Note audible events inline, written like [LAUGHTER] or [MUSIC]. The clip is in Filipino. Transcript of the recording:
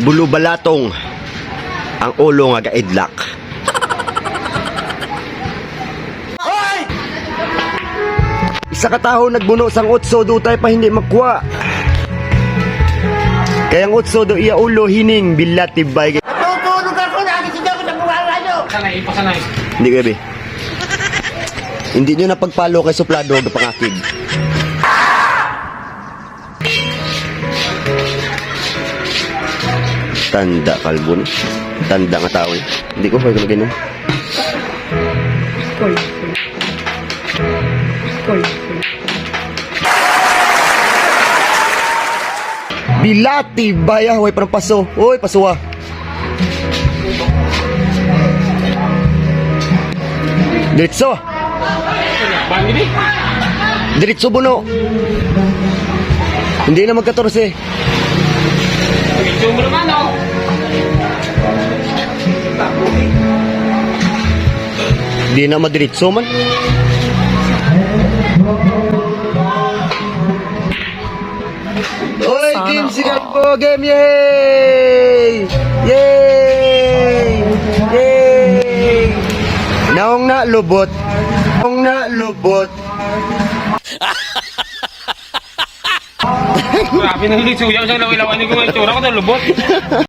bulubalatong ang ulo nga gaidlak. Isa ka taho nagbuno sang utso dutay pa hindi makuha. Kaya ang utso do iya ulo hining bilat tibay. Tutulog ako na, kasi ako sa buwala nyo. Sanay, ipasanay. Hindi ko yabi. Hindi nyo napagpalo kay suplado o pangakig. Tanda kalbon. Tanda nga tao eh. Hindi ko pwede ganun. Koy. Koy. Bilati baya, hoy parang paso. Hoy, pasuwa. Diretso. Diretso buno. Hindi na mag-14. Medyo mo naman. Di na madiritso man. Oy, Team Singapore Game! Yay! Yay! Yay! Naong na lubot. Naong na lubot. [LAUGHS] Grabe nang litsuyaw sa lawilawan ni ko. Itsura ko na lubot. [LAUGHS]